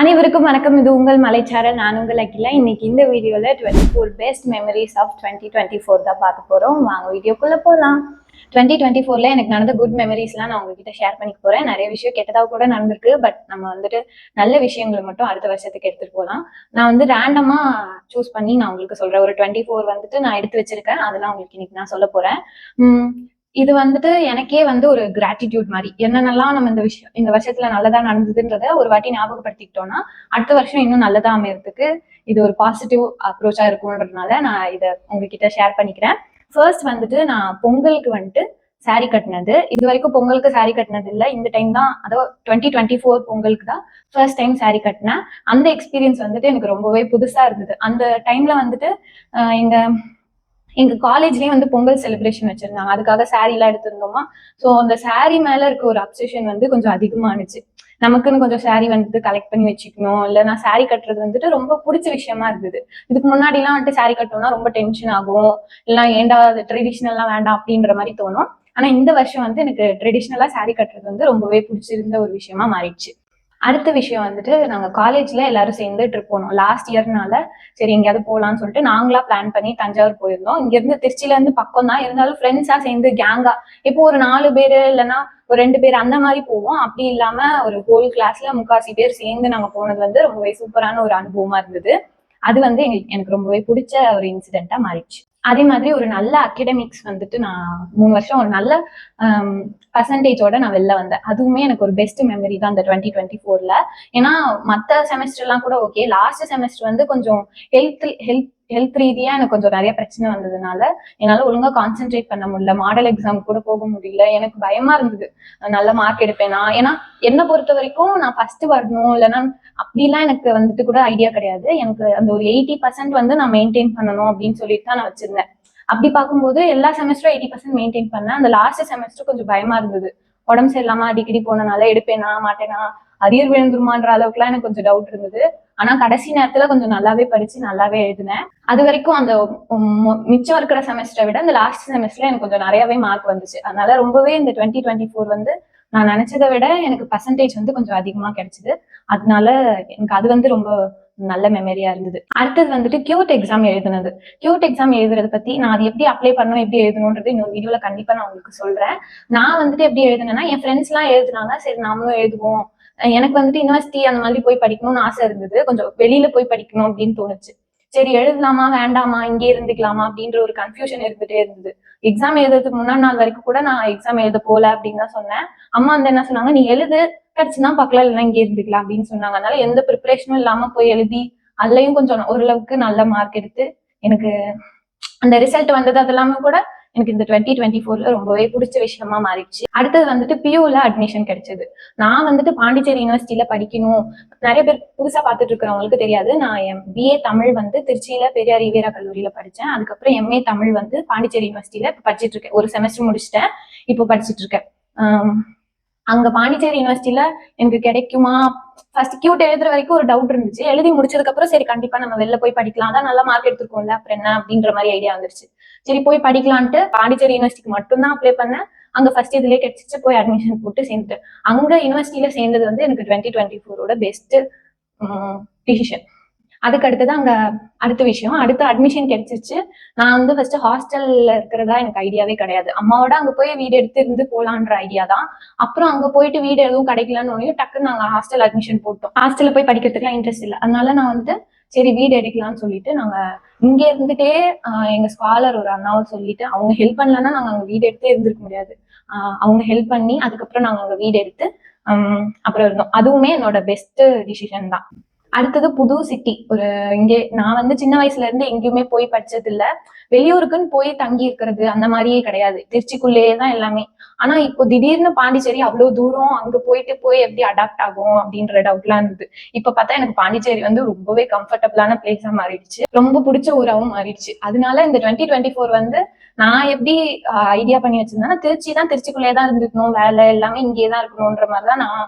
அனைவருக்கும் வணக்கம். இது உங்கள் மலைச்சாரல் நான் உங்கள் அகிலா. இன்னைக்கு இந்த வீடியோவில் twenty four best memories of twenty twenty four தான் பார்க்க போகிறோம் வாங்க வீடியோக்குள்ளே போகலாம் டுவெண்ட்டி டுவெண்ட்டி ஃபோரில் எனக்கு நடந்த குட் மெமரிஸ்லாம் நான் உங்ககிட்ட ஷேர் பண்ணிக்க போகிறேன் நிறைய விஷயம் கெட்டதாக கூட நடந்திருக்கு. பட் நம்ம வந்துட்டு நல்ல விஷயங்களை மட்டும் அடுத்த வருஷத்துக்கு எடுத்துகிட்டு போகலாம் நான் வந்து ரேண்டமாக சூஸ் பண்ணி நான் உங்களுக்கு சொல்கிறேன் ஒரு டுவெண்ட்டி ஃபோர் வந்துட்டு நான் எடுத்து வச்சிருக்கேன். அதெல்லாம் உங்களுக்கு இன்னைக்கு நான் சொல்ல போகிறேன் இது வந்துட்டு எனக்கே வந்து ஒரு கிராட்டிடியூட் மாதிரி. என்னென்னலாம் நம்ம இந்த விஷயம் இந்த வருஷத்துல நல்லதா நடந்ததுன்றத ஒரு வாட்டி ஞாபகப்படுத்திக்கிட்டோம்னா அடுத்த வருஷம் இன்னும் நல்லதா அமையறதுக்கு இது ஒரு பாசிட்டிவ் அப்ரோச்சா இருக்கும்ன்றதுனால நான் இதை உங்ககிட்ட ஷேர் பண்ணிக்கிறேன். ஃபர்ஸ்ட் வந்துட்டு நான் பொங்கலுக்கு வந்துட்டு சாரி கட்டினது. இது வரைக்கும் பொங்கலுக்கு சாரி கட்டினது இல்லை. இந்த டைம் தான் அதாவது டுவெண்ட்டி டுவெண்ட்டி ஃபோர் பொங்கலுக்கு தான் ஃபர்ஸ்ட் டைம் சாரி கட்டினேன். அந்த எக்ஸ்பீரியன்ஸ் வந்துட்டு எனக்கு ரொம்பவே புதுசா இருந்தது. அந்த டைம்ல வந்துட்டு எங்க எங்க காலேஜ்லயே வந்து பொங்கல் செலிப்ரேஷன் வச்சிருந்தாங்க. அதுக்காக சாரி எல்லாம் எடுத்திருந்தோமா? ஸோ அந்த சாரி மேல இருக்க ஒரு அப்சஷன் வந்து கொஞ்சம் அதிகமானுச்சு. நமக்குன்னு கொஞ்சம் சாரி வந்துட்டு கலெக்ட் பண்ணி வச்சுக்கணும். இல்ல நான் சாரி கட்டுறது வந்துட்டு ரொம்ப பிடிச்ச விஷயமா இருந்தது. இதுக்கு முன்னாடி எல்லாம் வந்துட்டு சாரி கட்டணும்னா ரொம்ப டென்ஷன் ஆகும். இல்லை ஏண்டா ட்ரெடிஷ்னல்லாம் வேண்டாம் அப்படின்ற மாதிரி தோணும். ஆனா இந்த வருஷம் வந்து எனக்கு ட்ரெடிஷ்னலா சாரி கட்டுறது வந்து ரொம்பவே பிடிச்சிருந்த ஒரு விஷயமா மாறிடுச்சு. அடுத்த விஷயம் வந்துட்டு நாங்க காலேஜ்ல எல்லாரும் சேர்ந்து ட்ரிப் போனோம். லாஸ்ட் இயர்னால சரி எங்கேயாவது போகலான்னு சொல்லிட்டு நாங்களா பிளான் பண்ணி தஞ்சாவூர் போயிருந்தோம். இங்க இருந்து திருச்சியில இருந்து பக்கம் தான். இருந்தாலும் ஃப்ரெண்ட்ஸா சேர்ந்து கேங்கா இப்போ ஒரு நாலு பேர் இல்லைன்னா ஒரு ரெண்டு பேர் அந்த மாதிரி போவோம். அப்படி இல்லாம ஒரு ஹோல் கிளாஸ்ல முக்காசி பேர் சேர்ந்து நாங்க போனது வந்து ரொம்பவே சூப்பரான ஒரு அனுபவமா இருந்தது. அது வந்து எங்களுக்கு எனக்கு ரொம்பவே பிடிச்ச ஒரு இன்சிடென்ட்டா மாறிடுச்சு. அதே மாதிரி ஒரு நல்ல அகடமிக்ஸ் வந்துட்டு நான் மூணு வருஷம் ஒரு நல்ல பர்சன்டேஜோட நான் வெளில வந்தேன். அதுவுமே எனக்கு ஒரு பெஸ்ட் மெமரி தான் அந்த டுவெண்ட்டி டுவெண்ட்டி ஃபோர்ல ஏன்னா மற்ற செமஸ்டர்லாம் கூட ஓகே லாஸ்ட் செமஸ்டர் வந்து கொஞ்சம் ஹெல்த் ஹெல்த் ஹெல்த் ரீதியா எனக்கு கொஞ்சம் நிறைய பிரச்சனை வந்ததுனால என்னால ஒழுங்கா கான்சென்ட்ரேட் பண்ண முடியல. மாடல் எக்ஸாம் கூட போக முடியல. எனக்கு பயமா இருந்தது. நல்ல மார்க் எடுப்பேனா? ஏன்னா என்னை பொறுத்த வரைக்கும் நான் ஃபர்ஸ்ட் வரணும். இல்லைன்னா அப்படிலாம் எனக்கு வந்துட்டு கூட ஐடியா கிடையாது. எனக்கு அந்த ஒரு எயிட்டி பர்சன்ட் வந்து நான் மெயின்டைன் பண்ணணும் அப்படின்னு சொல்லிட்டு தான் நான் வச்சிருந்தேன். அப்படி பார்க்கும்போது எல்லா செமஸ்டரும் எயிட்டி பர்சன்ட் மெயின்டைன் பண்ணேன். அந்த லாஸ்ட் செமஸ்டர் கொஞ்சம் பயமா இருந்தது. உடம்பு சரியில்லாம அடிக்கடி போனனால எடுப்பேனா மாட்டேனா அரியர் விழுந்துருமான்ற அளவுக்குலாம் எனக்கு கொஞ்சம் டவுட் இருந்தது. ஆனா கடைசி நேரத்துல கொஞ்சம் நல்லாவே படிச்சு நல்லாவே எழுதினேன். அது வரைக்கும் அந்த மொ- மிச்சம் இருக்கிற செமஸ்டரை விட இந்த லாஸ்ட் செமஸ்டர்ல எனக்கு கொஞ்சம் நிறையவே மார்க் வந்துச்சு. அதனால ரொம்பவே இந்த டுவெண்ட்டி டுவெண்ட்டி ஃபோர் வந்து நான் நினைச்சதை விட எனக்கு பர்சன்டேஜ் வந்து கொஞ்சம் அதிகமா கிடைச்சது. அதனால எனக்கு அது வந்து ரொம்ப நல்ல மெமரியா இருந்தது. அடுத்தது வந்துட்டு கியூட் எக்ஸாம் எழுதுனது. கியூட் எக்ஸாம் எழுதுறது பத்தி நான் அது எப்படி அப்ளை பண்ணணும் எப்படி எழுதணுன்றது இன்னொரு வீடியோல கண்டிப்பா நான் உங்களுக்கு சொல்றேன். நான் வந்துட்டு எப்படி எழுதுனேன்னா என் ஃப்ரெண்ட்ஸ் எல்லாம் எழுதுனாங்க. சரி நாமளும் எழுதுவோம். எனக்கு வந்துட்டு யூனிவர்சிட்டி அந்த மாதிரி போய் படிக்கணும்னு ஆசை இருந்தது. கொஞ்சம் வெளியில போய் படிக்கணும் அப்படின்னு தோணுச்சு. சரி எழுதலாமா வேண்டாமா இங்கே இருந்துக்கலாமா அப்படின்ற ஒரு கன்ஃபியூஷன் இருந்துட்டே இருந்தது. எக்ஸாம் எழுதுறதுக்கு முன்னாடி நாள் வரைக்கும் கூட நான் எக்ஸாம் எழுத போல அப்படின்னு தான் சொன்னேன். அம்மா வந்து என்ன சொன்னாங்க நீ எழுது கிடைச்சுன்னா பார்க்கலாம் இல்லைன்னா இங்கே இருந்துக்கலாம் அப்படின்னு சொன்னாங்க. அதனால எந்த ப்ரிப்பரேஷனும் இல்லாம போய் எழுதி அதுலயும் கொஞ்சம் ஓரளவுக்கு நல்ல மார்க் எடுத்து எனக்கு அந்த ரிசல்ட் வந்தது. அது எல்லாமே கூட எனக்கு இந்த டுவெண்ட்டி டுவெண்ட்டி ஃபோர்ல ரொம்பவே பிடிச்ச விஷயமா மாறிடுச்சு. அடுத்தது வந்துட்டு பியூல அட்மிஷன் கிடைச்சது. நான் வந்துட்டு பாண்டிச்சேரி யூனிவர்சிட்டியில படிக்கணும். நிறைய பேர் புதுசா பார்த்துட்டு இருக்கிறவங்களுக்கு தெரியாது. நான் என் பிஏ தமிழ் வந்து திருச்சியில பெரியார் ஈவேரா கல்லூரியில படிச்சேன். அதுக்கப்புறம் எம்ஏ தமிழ் வந்து பாண்டிச்சேரி யூனிவர்சிட்டியில இப்ப படிச்சிட்டு இருக்கேன் ஒரு செமஸ்டர் முடிச்சிட்டேன். இப்போ படிச்சிட்டு இருக்கேன் அங்க பாண்டிச்சேரி யூனிவர்சிட்டியில எனக்கு கிடைக்குமா? ஃபர்ஸ்ட் கியூட் எழுதுற வரைக்கும் ஒரு டவுட் இருந்துச்சு. எழுதி முடிச்சதுக்கு அப்புறம் சரி கண்டிப்பா நம்ம வெளில போய் படிக்கலாம். தான் நல்ல மார்க் எடுத்துருக்கோம்ல அப்புறம் என்ன அப்படின்ற மாதிரி ஐடியா வந்துருச்சு. சரி போய் படிக்கலான்ட்டு பாண்டிச்சேரி யூனிவர்சிட்டிக்கு மட்டும்தான் அப்ளை பண்ணேன். அங்க ஃபர்ஸ்ட் இதுலயே கிடைச்சிச்சு போய் அட்மிஷன் போட்டு சேர்ந்துட்டேன். அங்க யூனிவர்சிட்டியில சேர்ந்தது வந்து எனக்கு டுவெண்ட்டி டுவெண்ட்டி ஃபோரோட பெஸ்ட் டிசிஷன் அதுக்கு அடுத்தது அங்க அடுத்த விஷயம். அடுத்து அட்மிஷன் கிடைச்சிச்சு நான் வந்து ஃபர்ஸ்ட் ஹாஸ்டல்ல இருக்கிறதா எனக்கு ஐடியாவே கிடையாது. அம்மாவோட அங்க போய் வீடு எடுத்து இருந்து போலான்ற ஐடியா தான். அப்புறம் அங்க போயிட்டு வீடு எதுவும் கிடைக்கலன்னு உடனே டக்குன்னு நாங்க ஹாஸ்டல் அட்மிஷன் போட்டோம். ஹாஸ்டல்ல போய் படிக்கிறதுக்குலாம் இன்ட்ரெஸ்ட் இல்லை. அதனால நான் வந்துட்டு சரி வீடு எடுக்கலாம்னு சொல்லிட்டு நாங்க இங்க இருந்துட்டே எங்க ஸ்காலர் ஒரு அண்ணாவை சொல்லிட்டு அவங்க ஹெல்ப் பண்ணலன்னா நாங்க அங்க வீடு எடுத்தே இருந்திருக்க முடியாது. அவங்க ஹெல்ப் பண்ணி அதுக்கப்புறம் நாங்க அங்க வீடு எடுத்து அப்புறம் இருந்தோம். அதுவுமே என்னோட பெஸ்ட் டிசிஷன் தான். அடுத்தது புது சிட்டி ஒரு இங்கே நான் வந்து சின்ன வயசுல இருந்து எங்கேயுமே போய் படிச்சது இல்ல வெளியூருக்குன்னு போய் தங்கி இருக்கிறது அந்த மாதிரியே கிடையாது. திருச்சிக்குள்ளேயே தான் எல்லாமே. ஆனா இப்போ திடீர்னு பாண்டிச்சேரி அவ்வளவு தூரம் அங்க போயிட்டு போய் எப்படி அடாப்ட் ஆகும் அப்படின்ற டவுட்லாம் இருந்தது. இப்ப பார்த்தா எனக்கு பாண்டிச்சேரி வந்து ரொம்பவே கம்ஃபர்டபுளான பிளேஸா மாறிடுச்சு. ரொம்ப பிடிச்ச ஊராவும் மாறிடுச்சு. அதனால இந்த டுவெண்ட்டி டுவெண்ட்டி ஃபோர் வந்து நான் எப்படி ஐடியா பண்ணி வச்சிருந்தேன்னா திருச்சி தான் திருச்சிக்குள்ளேயே தான் இருந்துக்கணும் வேலை எல்லாமே இங்கேயே தான் இருக்கணும்ன்ற மாதிரி தான் நான்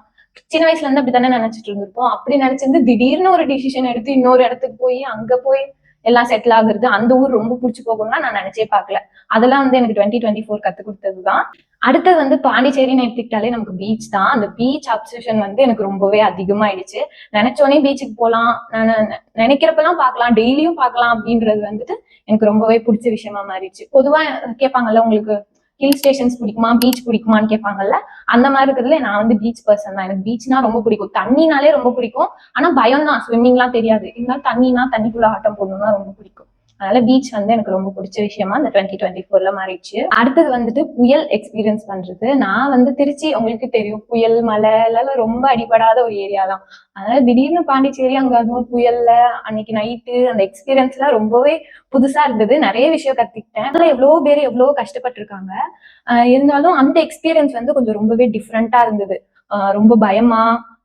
சின்ன வயசுல இருந்து அப்படித்தானே நினைச்சிட்டு இருந்திருப்போம். அப்படி நினைச்சிருந்து திடீர்னு ஒரு டிசிஷன் எடுத்து இன்னொரு இடத்துக்கு போய் அங்க போய் எல்லாம் செட்டில் ஆகுறது அந்த ஊர் ரொம்ப பிடிச்சி போகும்னா நான் நினைச்சே பார்க்கல. அதெல்லாம் வந்து எனக்கு டுவெண்ட்டி டுவெண்ட்டி ஃபோர் கத்து கொடுத்தது தான் அடுத்தது வந்து பாண்டிச்சேரின்னு எடுத்துக்கிட்டாலே நமக்கு பீச் தான். அந்த பீச் அப்சஷன் வந்து எனக்கு ரொம்பவே அதிகமாயிடுச்சு. நினைச்சோடனே பீச்சுக்கு போகலாம் நான் நினைக்கிறப்பெல்லாம் பார்க்கலாம். டெய்லியும் பார்க்கலாம் அப்படின்றது வந்துட்டு எனக்கு ரொம்பவே பிடிச்ச விஷயமா மாறிடுச்சு. பொதுவா கேட்பாங்கல்ல உங்களுக்கு ஹில் ஸ்டேஷன்ஸ் பிடிக்குமா பீச் பிடிக்குமான்னு கேட்பாங்கல்ல அந்த மாதிரி இருக்கிறதுல நான் வந்து பீச் பர்சன் தான். எனக்கு பீச்னா ரொம்ப பிடிக்கும். தண்ணினாலே ரொம்ப பிடிக்கும். ஆனா பயம் தான் ஸ்விம்மிங்லாம் தெரியாது. இருந்தாலும் தண்ணினா தண்ணிக்குள்ள ஆட்டம் போடணும்னா ரொம்ப பிடிக்கும். அதனால பீச் வந்து எனக்கு ரொம்ப பிடிச்ச விஷயமா இந்த டுவெண்ட்டி டுவெண்ட்டி ஃபோர்ல மாறிடுச்சு. அடுத்தது வந்துட்டு புயல் எக்ஸ்பீரியன்ஸ் பண்றது. நான் வந்து திருச்சி உங்களுக்கு தெரியும் புயல் மலை எல்லாம் ரொம்ப அடிபடாத ஒரு ஏரியா தான். அதனால திடீர்னு பாண்டிச்சேரி அங்க அதுவும் புயல்ல அன்னைக்கு நைட்டு அந்த எக்ஸ்பீரியன்ஸ்லாம் ரொம்பவே புதுசா இருந்தது. நிறைய விஷயம் கத்துக்கிட்டேன். அதெல்லாம் எவ்வளவு பேர் எவ்வளவு கஷ்டப்பட்டு இருக்காங்க இருந்தாலும் அந்த எக்ஸ்பீரியன்ஸ் வந்து கொஞ்சம் ரொம்பவே டிஃப்ரெண்டா இருந்தது. ரொம்ப பயமா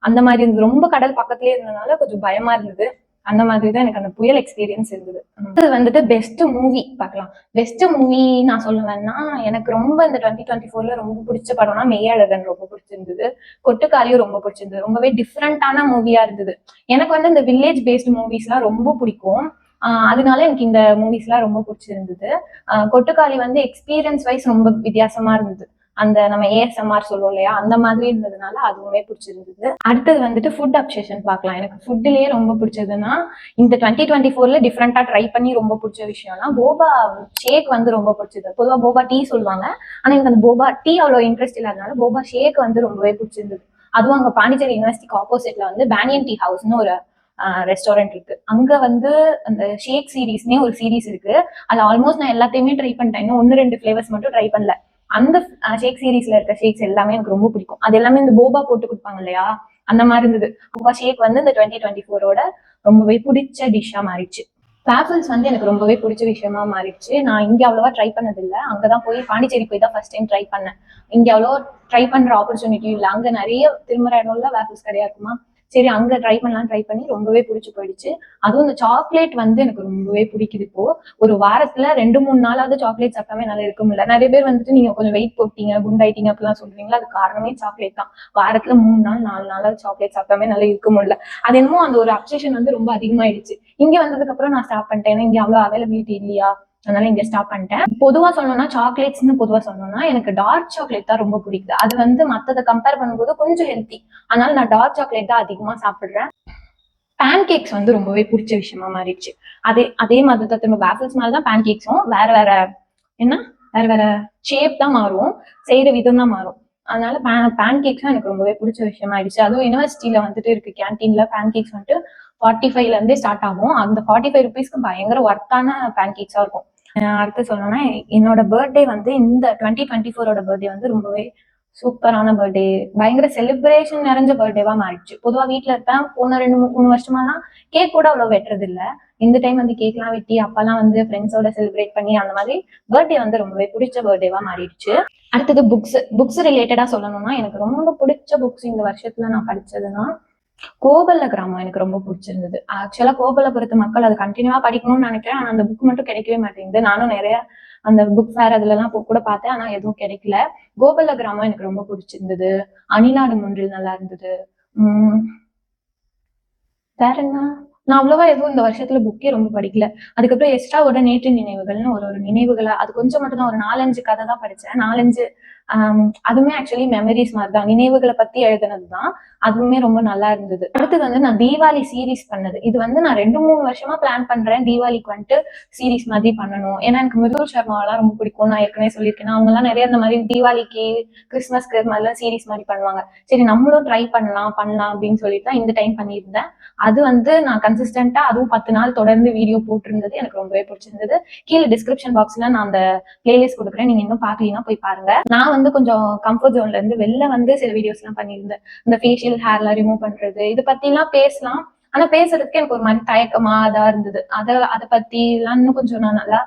அந்த மாதிரி இருந்தது. ரொம்ப கடல் பக்கத்துலயே இருந்ததுனால கொஞ்சம் பயமா இருந்தது. அந்த மாதிரி தான் எனக்கு அந்த புயல் எக்ஸ்பீரியன்ஸ் இருந்தது. அது வந்துட்டு பெஸ்ட் மூவி பார்க்கலாம். பெஸ்ட் மூவி நான் சொல்லுவேன்னா எனக்கு ரொம்ப இந்த டுவெண்ட்டி டுவெண்ட்டி ஃபோர்ல ரொம்ப பிடிச்ச படம்னா மெய்யழகன் ரொம்ப பிடிச்சிருந்தது. கொட்டுக்காலியும் ரொம்ப பிடிச்சிருந்தது. ரொம்பவே டிஃப்ரெண்டான மூவியா இருந்தது. எனக்கு வந்து இந்த வில்லேஜ் பேஸ்டு மூவிஸ்லாம் ரொம்ப பிடிக்கும். அதனால எனக்கு இந்த மூவிஸ்லாம் ரொம்ப பிடிச்சிருந்தது. கொட்டுக்காளி வந்து எக்ஸ்பீரியன்ஸ் வைஸ் ரொம்ப வித்தியாசமா இருந்தது. அந்த நம்ம ஏஎஸ்எம்ஆர் சொல்லுவோம் இல்லையா? அந்த மாதிரி இருந்ததுனால அதுவுமே பிடிச்சிருந்தது. அடுத்தது வந்துட்டு ஃபுட் அப்சேஷன் பார்க்கலாம். எனக்கு ஃபுட்லயே ரொம்ப பிடிச்சதுன்னா இந்த டுவெண்ட்டி டுவெண்ட்டி ஃபோர்ல டிஃப்ரெண்டா ட்ரை பண்ணி ரொம்ப பிடிச்ச விஷயம்னா போபா ஷேக் வந்து ரொம்ப பிடிச்சது. பொதுவாக போபா டீ சொல்லுவாங்க. ஆனா எனக்கு அந்த போபா டீ அவ்வளோ இன்ட்ரெஸ்ட் இல்லாதனால போபா ஷேக் வந்து ரொம்பவே பிடிச்சிருந்தது. அதுவும் அங்க பாண்டிச்சேரி யூனிவர்சிட்டிக்கு ஆப்போசிட்ல வந்து பேனியன் டீ ஹவுஸ்னு ஒரு ரெஸ்டாரண்ட் இருக்கு. அங்க வந்து அந்த ஷேக் சீரீஸ்னே ஒரு சீரீஸ் இருக்கு. அதுல ஆல்மோஸ்ட் நான் எல்லாத்தையுமே ட்ரை பண்ணிட்டேன். இன்னும் ஒன்னு ரெண்டு ஃபிளேவர்ஸ் மட்டும் ட்ரை பண்ணல. அந்த ஷேக் சீரீஸ்ல இருக்க ஷேக்ஸ் எல்லாமே எனக்கு ரொம்ப பிடிக்கும். அது எல்லாமே இந்த போபா போட்டு கொடுப்பாங்க இல்லையா? அந்த மாதிரி இருந்தது. போபா ஷேக் வந்து இந்த டுவெண்ட்டி டுவெண்ட்டி ஃபோரோட ரொம்பவே பிடிச்ச டிஷ்ஷா மாறிடுச்சு. பேப்பிள்ஸ் வந்து எனக்கு ரொம்பவே பிடிச்ச விஷயமா மாறிடுச்சு. நான் இங்கே அவ்வளோவா ட்ரை பண்ணது அங்கே அங்கதான் போய் பாண்டிச்சேரி போய் தான் ஃபர்ஸ்ட் டைம் ட்ரை பண்ணேன். இங்கே அவ்வளோ ட்ரை பண்ற ஆப்பர்ச்சுனிட்டி இல்லை. அங்கே நிறைய திரும்புற இடம்ல வேஃபிள்ஸ் கிடையாதுமா சரி அங்க ட்ரை பண்ணலாம் ட்ரை பண்ணி ரொம்பவே பிடிச்சி போயிடுச்சு. அதுவும் இந்த சாக்லேட் வந்து எனக்கு ரொம்பவே பிடிக்குது இப்போ. ஒரு வாரத்துல ரெண்டு மூணு நாளாவது சாக்லேட் சாப்பிட்டாமே நல்லா இருக்க முடியல. நிறைய பேர் வந்துட்டு நீங்க கொஞ்சம் வெயிட் போட்டீங்க குண்டாயிட்டீங்க அப்படிலாம் சொல்றீங்களா? அது காரணமே சாக்லேட் தான். வாரத்துல மூணு நாள் நாலு நாளாவது சாக்லேட் சாப்பிட்டாமே நல்லா இருக்க முடியல. அது என்னமோ அந்த ஒரு அப்சேஷன் வந்து ரொம்ப அதிகமாயிடுச்சு. இங்க வந்ததுக்கு அப்புறம் நான் ஸ்டாப் பண்ணிட்டேன். இங்க அவ்வளவு அவைலபிலிட்டி இல்லையா? அதனால இங்க ஸ்டாப் பண்ணிட்டேன். பொதுவா சொல்லணும்னா சாக்லேட்ஸ்னு பொதுவா சொல்லணும்னா எனக்கு டார்க் சாக்லேட் தான் ரொம்ப பிடிக்குது. அது வந்து மத்ததை கம்பேர் பண்ணும்போது கொஞ்சம் ஹெல்த்தி அதனால நான் டார்க் சாக்லேட் தான் அதிகமா சாப்பிடுறேன். பேன் கேக்ஸ் வந்து ரொம்பவே பிடிச்ச விஷயமா மாறிடுச்சு. அதே அதே மாதிரி தான் திரும்ப வேஃபல்ஸ் மாதிரி தான் பேன் கேக்ஸும் வேற வேற என்ன? வேற வேற ஷேப் தான் மாறும். செய்யற விதம் தான் மாறும். அதனால பேன் பேன் கேக்ஸ் எனக்கு ரொம்பவே பிடிச்ச விஷயமா ஆயிடுச்சு. அதுவும் யூனிவர்சிட்டியில வந்துட்டு இருக்கு. கேன்டீன்ல பேன் கேக்ஸ் வந்துட்டு ஃபார்ட்டி ஃபைவ்ல இருந்தே ஸ்டார்ட் ஆகும். அந்த ஃபார்ட்டி ஃபைவ் ருபீஸ்க்கு பயங்கர ஒர்த்தான பேன் கேக்ஸா இருக்கும். அடுத்து சொல்லணும்னா என்னோட பர்த்டே வந்து இந்த டுவெண்ட்டி டுவெண்ட்டி ஃபோரோட பர்த்டே வந்து ரொம்பவே சூப்பரான பர்த்டே பயங்கர செலிப்ரேஷன் நிறைஞ்ச பர்த்டேவா மாறிடுச்சு. பொதுவா வீட்டுல இருப்பேன். போன ரெண்டு மூணு மூணு வருஷமாலாம் கேக் கூட அவ்வளவு வெட்டுறது இல்ல இந்த டைம் வந்து கேக்லாம் வெட்டி அப்பெல்லாம் வந்து ஃப்ரெண்ட்ஸோட செலிப்ரேட் பண்ணி அந்த மாதிரி பர்த்டே வந்து ரொம்பவே பிடிச்ச பர்த்டேவா மாறிடுச்சு. அடுத்தது புக்ஸ் புக்ஸ் ரிலேட்டடா சொல்லணும்னா எனக்கு ரொம்ப பிடிச்ச புக்ஸ் இந்த வருஷத்துல நான் படிச்சதுன்னா கோபல்ல கிராமம் எனக்கு ரொம்ப பிடிச்சிருந்தது. ஆக்சுவலா கோபலபுரத்து மக்கள் அது கண்டினியூவா படிக்கணும்னு நினைக்கிறேன். ஆனா அந்த புக் மட்டும் கிடைக்கவே மாட்டேங்குது. நானும் நிறைய அந்த புக் ஃபேர் அதுல எல்லாம் போ- கூட பார்த்தேன். ஆனா எதுவும் கிடைக்கல. கோபல்ல கிராமம் எனக்கு ரொம்ப பிடிச்சிருந்தது. அணிலாடு முன்றில் நல்லா இருந்தது. உம் வேற என்ன? நான் அவ்வளவா எதுவும் இந்த வருஷத்துல புக்கே ரொம்ப படிக்கல. அதுக்கப்புறம் எக்ஸ்ட்ராவோட நேற்று நினைவுகள்னு ஒரு ஒரு நினைவுகளை அது கொஞ்சம் மட்டும் தான் ஒரு நாலஞ்சு கதை தான் படிச்சேன். நாலஞ்சு அதுவுமே ஆக்சுவலி மெமரிஸ் மாதிரி தான் நினைவுகளை பத்தி எழுதுனது தான் அதுவுமே ரொம்ப நல்லா இருந்தது. அடுத்தது வந்து நான் தீபாவளி சீரிஸ் பண்ணது. இது வந்து நான் ரெண்டு மூணு வருஷமா பிளான் பண்றேன். தீபாவளிக்கு வந்துட்டு சீரிஸ் மாதிரி பண்ணணும். ஏன்னா எனக்கு மிருதுல் சர்மாவெல்லாம் ரொம்ப பிடிக்கும் நான் ஏற்கனவே சொல்லியிருக்கேன். அவங்க எல்லாம் நிறைய இந்த மாதிரி தீபாவளிக்கு கிறிஸ்மஸ்க்கு இது மாதிரிலாம் சீரிஸ் மாதிரி பண்ணுவாங்க. சரி நம்மளும் ட்ரை பண்ணலாம் பண்ணலாம் அப்படின்னு சொல்லிட்டு தான் இந்த டைம் பண்ணியிருந்தேன். அது வந்து நான் கன்சிஸ்டண்டா அதுவும் பத்து நாள் தொடர்ந்து வீடியோ போட்டிருந்தது. எனக்கு ரொம்பவே பிடிச்சிருந்தது. கீழே டிஸ்கிரிப்ஷன் பாக்ஸ்ல நான் அந்த பிளேலிஸ்ட் கொடுக்குறேன். நீங்க இன்னும் பாக்கலீங்கன்னா போய் பாருங்க. நான் வந்து கொஞ்சம் கம்ஃபர்ட் ஜோன்ல இருந்து வெளில வந்து சில வீடியோஸ் எல்லாம் பண்ணியிருந்தேன். இந்த ஃபேஷியல் ஹேர்லாம் ரிமூவ் பண்றது இது பத்தி எல்லாம் பேசலாம். ஆனா பேசுறதுக்கு எனக்கு ஒரு மாதிரி தயக்கமா இதா இருந்தது. அத அதை பத்தி எல்லாம் இன்னும் கொஞ்சம் நான் நல்லா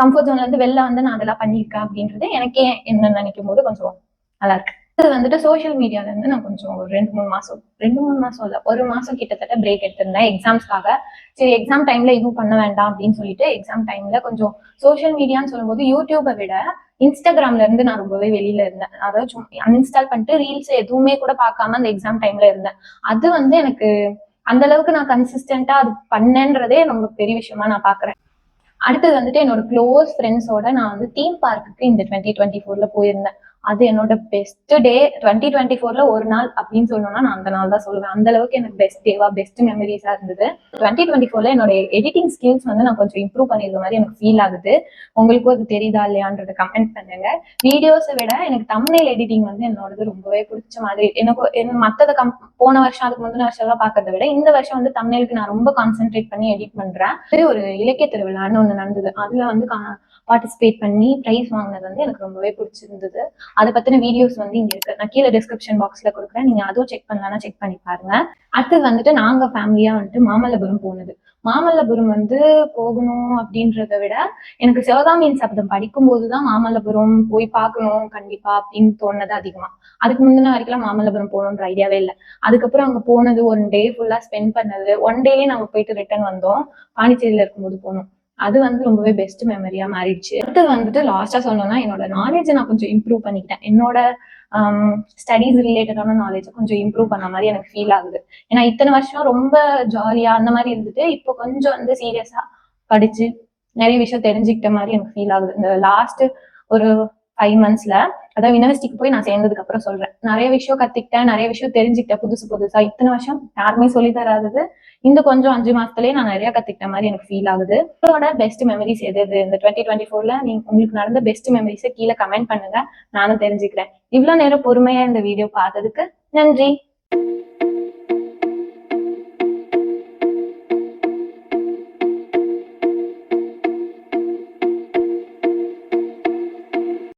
கம்ஃபர்ட் ஜோன்ல இருந்து வெளில வந்து நான் அதெல்லாம் பண்ணியிருக்கேன் அப்படின்றது எனக்கே என்ன நினைக்கும் போது கொஞ்சம் நல்லா இருக்கு. இது வந்துட்டு சோஷியல் மீடியால இருந்து நான் கொஞ்சம் ஒரு ரெண்டு மூணு மாசம் ரெண்டு மூணு மாசம் இல்ல ஒரு மாசம் கிட்டத்தட்ட பிரேக் எடுத்திருந்தேன் எக்ஸாம்ஸ்க்காக சரி எக்ஸாம் டைம்ல இதுவும் பண்ண வேண்டாம் அப்படின்னு சொல்லிட்டு எக்ஸாம் டைம்ல கொஞ்சம் சோஷியல் மீடியான்னு சொல்லும்போது யூடியூப்பை விட இன்ஸ்டாகிராம்ல இருந்து நான் ரொம்பவே வெளியில இருந்தேன். அதாவது அன்இன்ஸ்டால் பண்ணிட்டு ரீல்ஸ் எதுவுமே கூட பார்க்காம அந்த எக்ஸாம் டைம்ல இருந்தேன். அது வந்து எனக்கு அந்த அளவுக்கு நான் கன்சிஸ்டண்டா அது பண்ணேன்றதே ரொம்ப பெரிய விஷயமா நான் பாக்குறேன் அடுத்தது வந்துட்டு என்னோட க்ளோஸ் ஃப்ரெண்ட்ஸோட நான் வந்து தீம் பார்க்குக்கு இந்த டுவெண்ட்டி டுவெண்ட்டி ஃபோர்ல போயிருந்தேன். அது என்னோட பெஸ்ட் டே டுவெண்ட்டி டுவெண்ட்டி ஃபோர்ல ஒரு நாள் அப்படின்னு சொல்லணும்னா நான் அந்த நாள் தான் சொல்லுவேன். அந்த அளவுக்கு எனக்கு பெஸ்ட் டேவா பெஸ்ட் மெமரிஸா இருந்தது. டுவெண்ட்டி டுவெண்ட்டி ஃபோர்ல என்னோட எடிட்டிங் ஸ்கில்ஸ் வந்து நான் கொஞ்சம் இம்ப்ரூவ் பண்ணிருக்க மாதிரி எனக்கு ஃபீல் ஆகுது. உங்களுக்கும் அது தெரியுதா இல்லையான்றத கமெண்ட் பண்ணுங்க. வீடியோஸை விட எனக்கு தமிழ் எடிட்டிங் வந்து என்னோடது ரொம்பவே பிடிச்ச மாதிரி. எனக்கு என் மத்தத கம் போன வருஷம் அதுக்கு முந்தின வருஷம் எல்லாம் பார்க்கறத விட இந்த வருஷம் வந்து தமிழுக்கு நான் ரொம்ப கான்சென்ட்ரேட் பண்ணி எடிட் பண்றேன். ஒரு இலக்கிய திருவிழான்னு ஒண்ணு நடந்தது. அதுல வந்து பார்ட்டிசிபேட் பண்ணி ப்ரைஸ் வாங்கினது வந்து எனக்கு ரொம்பவே பிடிச்சிருந்தது. அதை பத்தின வீடியோஸ் வந்து இங்க இருக்கு. நான் கீழே டிஸ்கிரிப்ஷன் பாக்ஸ்ல கொடுக்குறேன். நீங்க அதுவும் செக் பண்ணலாம்னா செக் பண்ணி பாருங்க. அடுத்தது வந்துட்டு நாங்க ஃபேமிலியா வந்துட்டு மாமல்லபுரம் போனது. மாமல்லபுரம் வந்து போகணும் அப்படின்றத விட எனக்கு சிவகாமியின் சப்தம் படிக்கும்போது தான் மாமல்லபுரம் போய் பார்க்கணும் கண்டிப்பா அப்படின்னு தோணுது அதிகமா. அதுக்கு முந்தின வரைக்கும் மாமல்லபுரம் போகணுன்ற ஐடியாவே இல்லை. அதுக்கப்புறம் அங்க போனது ஒன் டே ஃபுல்லா ஸ்பெண்ட் பண்ணது. ஒன் டேலயே நாங்க போயிட்டு ரிட்டர்ன் வந்தோம். பாண்டிச்சேரியில இருக்கும்போது போனோம். அது வந்து ரொம்பவே பெஸ்ட் மெமரியா மாறிடுச்சு. அடுத்தது வந்துட்டு லாஸ்டா சொல்லணும்னா என்னோட நாலேஜை நான் கொஞ்சம் இம்ப்ரூவ் பண்ணிக்கிட்டேன். என்னோட ஸ்டடீஸ் ரிலேட்டடான நாலேஜ் கொஞ்சம் இம்ப்ரூவ் பண்ண மாதிரி எனக்கு ஃபீல் ஆகுது. ஏன்னா இத்தனை வருஷம் ரொம்ப ஜாலியா அந்த மாதிரி இருந்துட்டு இப்போ கொஞ்சம் வந்து சீரியஸா படிச்சு நிறைய விஷயம் தெரிஞ்சுக்கிட்ட மாதிரி எனக்கு ஃபீல் ஆகுது. இந்த லாஸ்ட் ஒரு ஃபைவ் மந்த்ஸ்ல அதாவது யூனிவர்சிட்டிக்கு போய் நான் சேர்ந்ததுக்கு அப்புறம் சொல்றேன். நிறைய விஷயம் கத்துக்கிட்டேன் நிறைய விஷயம் தெரிஞ்சுக்கிட்டேன் புதுசு புதுசா. இத்தனை வருஷம் யாருமே சொல்லி தராதது. இந்த கொஞ்சம் அஞ்சு மாசத்துலயே நான் நிறைய கத்துக்கிட்ட மாதிரி எனக்கு ஃபீல் ஆகுது. உங்களோட பெஸ்ட் மெமரிஸ் எது எது? இந்த டுவெண்ட்டி டுவெண்ட்டி ஃபோர்ல நீங்க உங்களுக்கு நடந்த பெஸ்ட் மெமரிஸை கீழே கமெண்ட் பண்ணுங்க. நானும் தெரிஞ்சுக்கிறேன். இவ்வளவு நேரம் பொறுமையா இந்த வீடியோ பார்த்ததுக்கு நன்றி.